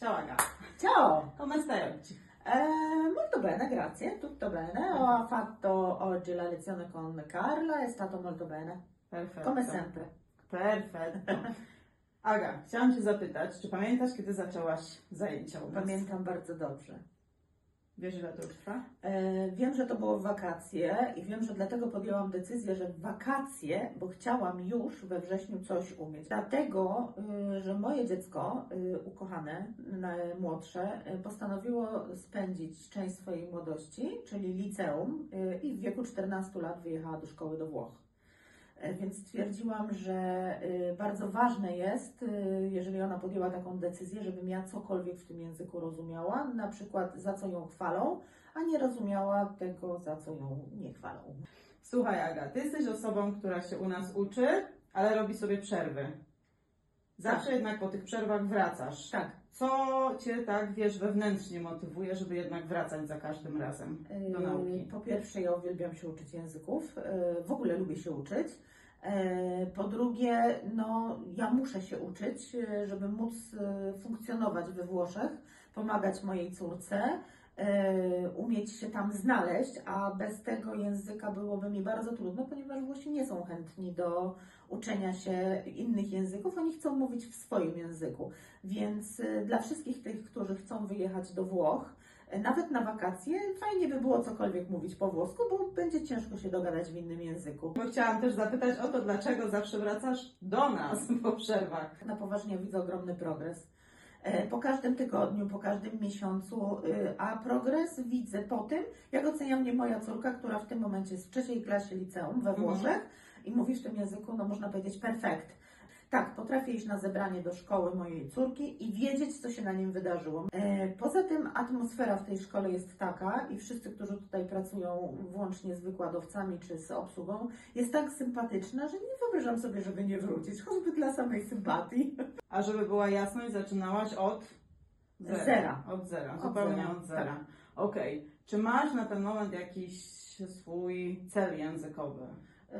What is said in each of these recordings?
Ciao Aga, Ciao! come stai oggi? Eh, molto bene, grazie, tutto bene. Ho fatto oggi la lezione con Carla, è stato molto bene, Perfetto. come sempre. Perfetto. Aga, chciałam Cię zapytać, czy pamiętasz, kiedy zaczęłaś zajęcia u nas? Pamiętam bardzo dobrze. Wiesz, ile to trwa? E, wiem, że to było w wakacje i wiem, że dlatego podjęłam decyzję, że w wakacje, bo chciałam już we wrześniu coś umieć. Dlatego, y, że moje dziecko, y, ukochane, n- młodsze, y, postanowiło spędzić część swojej młodości, czyli liceum, y, i w wieku 14 lat wyjechała do szkoły do Włoch. E, Więc stwierdziłam, że y, bardzo ważne jest, y, jeżeli ona podjęła taką decyzję, żebym ja cokolwiek w tym języku rozumiała, na przykład za co ją chwalą, a nie rozumiała tego, za co ją nie chwalą. Słuchaj Aga, Ty jesteś osobą, która się u nas uczy, ale robi sobie przerwy. Zawsze Tak. jednak po tych przerwach wracasz. Tak. Co Cię tak, wiesz, wewnętrznie motywuje, żeby jednak wracać za każdym razem do Yy, nauki? Po pierwsze, ja uwielbiam się uczyć języków, w ogóle lubię się uczyć. Yy, Po drugie, no, ja muszę się uczyć, yy, żeby móc yy, funkcjonować we Włoszech, pomagać mojej córce, umieć się tam znaleźć, a bez tego języka byłoby mi bardzo trudno, ponieważ Włosi nie są chętni do uczenia się innych języków, oni chcą mówić w swoim języku. Więc dla wszystkich tych, którzy chcą wyjechać do Włoch, nawet na wakacje fajnie by było cokolwiek mówić po włosku, bo będzie ciężko się dogadać w innym języku. Bo chciałam też zapytać o to, dlaczego zawsze wracasz do nas po przerwach. Na poważnie widzę ogromny progres. E, Po każdym tygodniu, po każdym miesiącu, y, a progres widzę po tym, jak ocenia mnie moja córka, która w tym momencie jest w trzeciej klasie liceum we Mhm. Włoszech i mówi w tym języku, no można powiedzieć, perfekt. Tak, potrafię iść na zebranie do szkoły mojej córki i wiedzieć, co się na nim wydarzyło. E, Poza tym atmosfera w tej szkole jest taka i wszyscy, którzy tutaj pracują, włącznie z wykładowcami czy z obsługą, jest tak sympatyczna, że nie wyobrażam sobie, żeby nie wrócić, choćby dla samej sympatii. A żeby była jasność, zaczynałaś od Zera. Od zera, Od zupełnie zera, od zera. tak. Okej. Czy masz na ten moment jakiś swój cel językowy?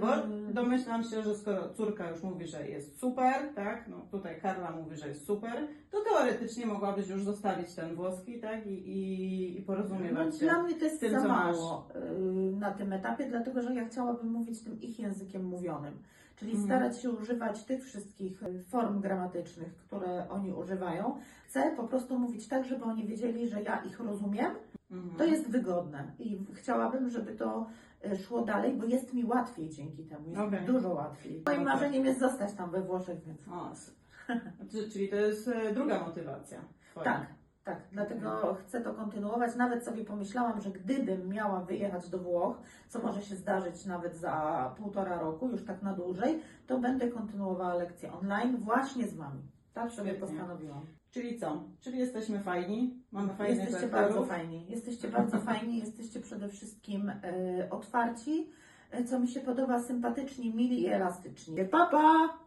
Bo domyślam się, że skoro córka już mówi, że jest super, tak? No tutaj Karla mówi, że jest super, to teoretycznie mogłabyś już zostawić ten włoski, tak? I, i, i no, porozumiewać się. Dla mnie to jest tym, za co mało y, na tym etapie, dlatego że ja chciałabym mówić tym ich językiem mówionym. Czyli Mhm. starać się używać tych wszystkich y, form gramatycznych, które oni używają. Chcę po prostu mówić tak, żeby oni wiedzieli, że ja ich rozumiem. Mhm. To jest wygodne i chciałabym, żeby to y, szło dalej, bo jest mi łatwiej dzięki temu. Jest mi dużo łatwiej. Moim Okej. marzeniem jest zostać tam we Włoszech, więc O. Czyli- to jest e, druga motywacja. twoja. Tak, tak. Dlatego chcę to kontynuować. Nawet sobie pomyślałam, że gdybym miała wyjechać do Włoch, co może się zdarzyć nawet za półtora roku, już tak na dłużej, to będę kontynuowała lekcje online właśnie z Wami. Tak sobie postanowiłam. Czyli co? Czyli jesteśmy fajni, mamy fajnych Jesteście lektorów. bardzo fajni. Jesteście bardzo fajni, jesteście przede wszystkim e, otwarci, e, co mi się podoba, sympatyczni, mili i elastyczni. Pa, pa!